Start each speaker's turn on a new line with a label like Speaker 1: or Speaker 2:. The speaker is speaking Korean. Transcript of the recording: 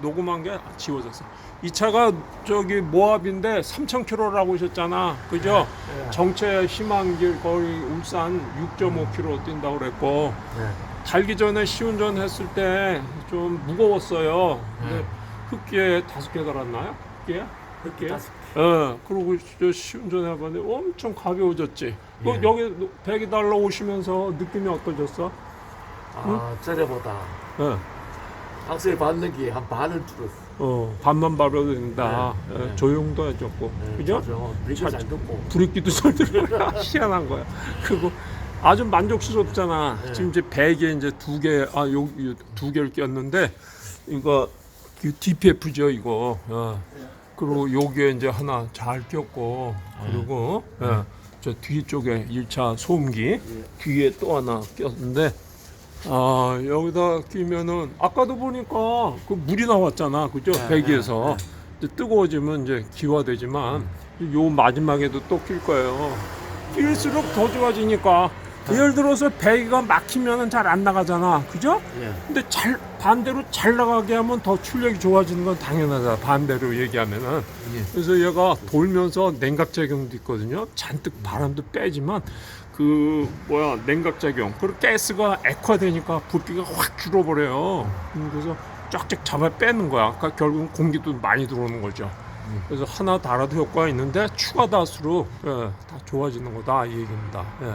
Speaker 1: 녹음한 게 지워졌어. 이 차가 저기 모압인데 3,000km라고 하셨잖아. 그죠?
Speaker 2: 네.
Speaker 1: 정체 희망길 거의 울산 6.5km 뛴다고 그랬고
Speaker 2: 네.
Speaker 1: 달기 전에 시운전 했을 때 좀 무거웠어요. 근데
Speaker 2: 네.
Speaker 1: 흑기에 다섯 개 달았나요? 흑기에? 흑기에?
Speaker 2: 다섯
Speaker 1: 어, 그리고 저 시운전 해봤는데 엄청 가벼워졌지. 그
Speaker 2: 예.
Speaker 1: 여기 배기 달러 오시면서 느낌이 어떠셨어?
Speaker 2: 아, 전에보다
Speaker 1: 어,
Speaker 2: 악셀 받는 게 한 반을 줄었어.
Speaker 1: 어, 반만 밟아도 된다.
Speaker 2: 네,
Speaker 1: 어,
Speaker 2: 네.
Speaker 1: 조용도 해줬고, 그죠?
Speaker 2: 브레이크 잘 듣고.
Speaker 1: 브레이크도 잘 들어. 희한한 거야. 그리고 아주 만족스럽잖아.
Speaker 2: 네.
Speaker 1: 지금 이제 베개 이제 두 개, 아, 요, 요, 두 개를 꼈는데, 이거, 그 DPF죠, 이거. 어. 그리고 요게 이제 하나 잘 꼈고, 그리고, 예, 저 뒤쪽에 1차 소음기, 뒤에 또 하나 꼈는데, 아, 여기다 끼면은, 아까도 보니까 그 물이 나왔잖아. 그죠?
Speaker 2: 네,
Speaker 1: 배기에서.
Speaker 2: 네,
Speaker 1: 이제 뜨거워지면 이제 기화되지만, 요 마지막에도 또 낄 거예요. 낄수록 더 좋아지니까. 예를 들어서 배기가 막히면은 잘 안 나가잖아. 그죠?
Speaker 2: 예.
Speaker 1: 근데 잘 반대로 잘 나가게 하면 더 출력이 좋아지는 건 당연하다. 반대로 얘기하면은.
Speaker 2: 예.
Speaker 1: 그래서 얘가 돌면서 냉각 작용도 있거든요. 잔뜩 바람도 빼지만 그 뭐야 냉각 작용. 그리고 가스가 액화되니까 부피가 확 줄어버려요. 음, 그래서 쫙쫙 잡아 빼는 거야. 그러니까 결국은 공기도 많이 들어오는 거죠. 그래서 하나 달아도 효과가 있는데 추가 다수로 예, 다 좋아지는 거다 이 얘기입니다. 예.